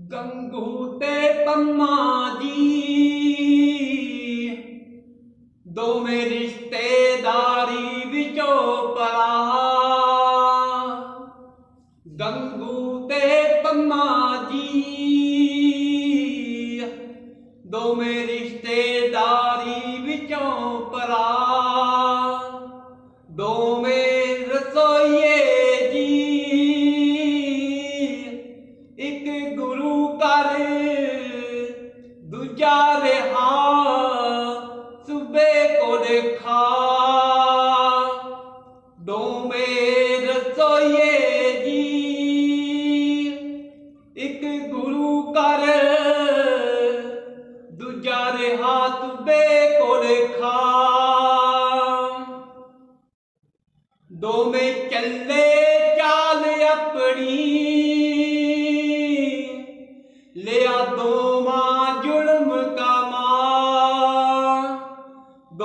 ਗੰਗੂ ਤੇ ਪੰਮਾ ਜੀ। ਦੋਵੇਂ ਰਿਸ਼ਤੇਦਾਰੀ ਵਿੱਚੋਂ ਪਰਾ ਗੰਗੂ ਤੇ ਪੰਮਾ ਜੀ। ਦੋਵੇਂ ਰਿਸ਼ਤੇਦਾਰੀ ਵਿੱਚੋਂ ਪਰਾ ਦੋਵੇਂ ਰਸੋਈਏ ਜੀ। ਇੱਕ ਗੁਰੂ ਕੋ ਦੇਖਾ ਦੋਵੇਂ ਰਸੋਈਏ ਜੀ। ਇੱਕ ਗੁਰੂ ਘਰ, ਦੂਜਾ ਰਿਹਾ ਸੁਬੇ ਕੋ ਖਾ ਡੋਮੇ ਚੱਲੇ ਚਾਲ ਆਪਣੀ, ਲਿਆ ਦੋ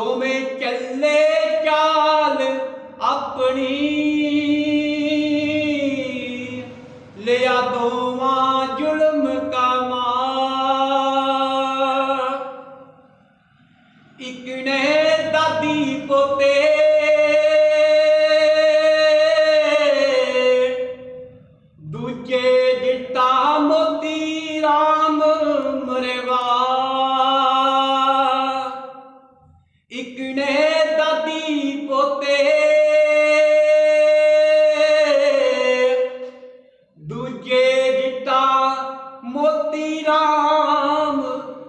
ਦੋਵੇਂ ਚੱਲੇ ਚਾਲ ਆਪਣੀ? ਲਿਆ ਦੋਵਾਂ ਜ਼ੁਲਮ ਕਮਾ ਇੱਕ ਨੇ ਦਾਦੀ ਪੋਤੇ, ਦੂਜੇ ਜਿੱਤਾ ਮੋਤੀ ਰਾ ਇੱਕ ਨੇ ਦਾਦੀ ਪੋਤੇ। ਦੂਜੇ ਜਿੱਤਾ ਮੋਤੀ ਰਾਮ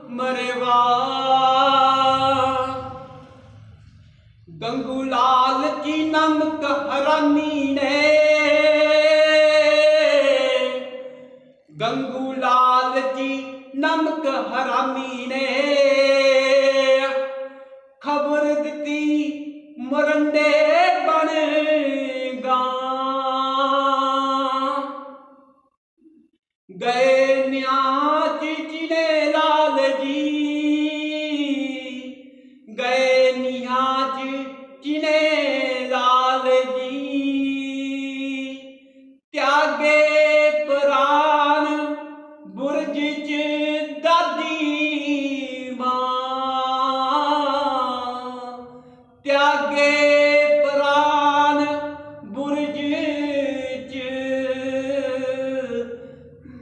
ਮਰਵਾ। ਗੰਗੂ ਲਾਲ ਜੀ ਨਮਕ ਹਰਾਨੀ ਨੇ। ਗੰਗੂ ਲਾਲ ਜੀ ਨਮਕ ਹਰਾਮੀ ਨੇ। ਗਏ ਨਿਆਚ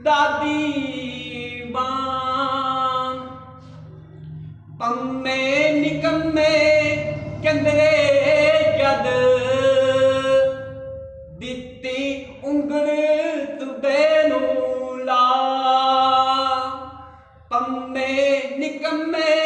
ਦਾਦੀ ਮਾਂ ਪੰਮੇ ਨਿਕੰਮੇ ਚੰਦਰੇ ਜਦ ਦਿੱਤੀ ਉਂਗਲ ਤੁਬੇ ਨੂੰ ਲਾ ਪੰਮੇ ਨਿਕੰਮੇ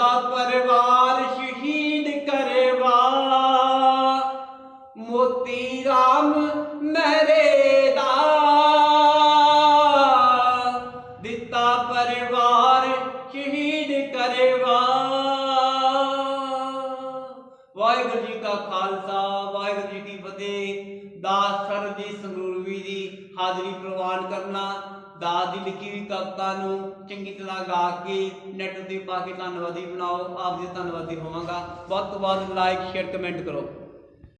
ਦਿੱਤਾ ਪਰਿਵਾਰ ਸ਼ਹੀਦ ਕਰਵਾ। ਮੋਤੀ ਰਾਮ ਮਹਿਰੇ ਦਾ। ਦਿੱਤਾ ਪਰਿਵਾਰ ਸ਼ਹੀਦ ਕਰਵਾ। ਵਾਹਿਗੁਰੂ ਜੀ ਕਾ ਖਾਲਸਾ, ਵਾਹਿਗੁਰੂ ਜੀ ਕੀ ਫਤਿਹ। ਦਾਸ ਸਰ ਸੰਗਰੂਰਵੀ ਦੀ ਹਾਜ਼ਰੀ ਪ੍ਰਵਾਨ ਕਰਨਾ। ਦਾਸ ਦੀ ਲਿਖੀ ਹੋਈ ਕਵਿਤਾ ਨੂੰ ਚੰਗੀ ਤਰ੍ਹਾਂ ਗਾ ਕੇ ਨੈਟ ਉੱਤੇ ਪਾ ਕੇ ਧੰਨਵਾਦੀ ਬਣਾਓ। ਆਪ ਜੀ ਧੰਨਵਾਦੀ ਹੋਵਾਂਗਾ। ਵੱਧ ਤੋਂ ਵੱਧ ਲਾਈਕ ਸ਼ੇਅਰ ਕਮੈਂਟ ਕਰੋ।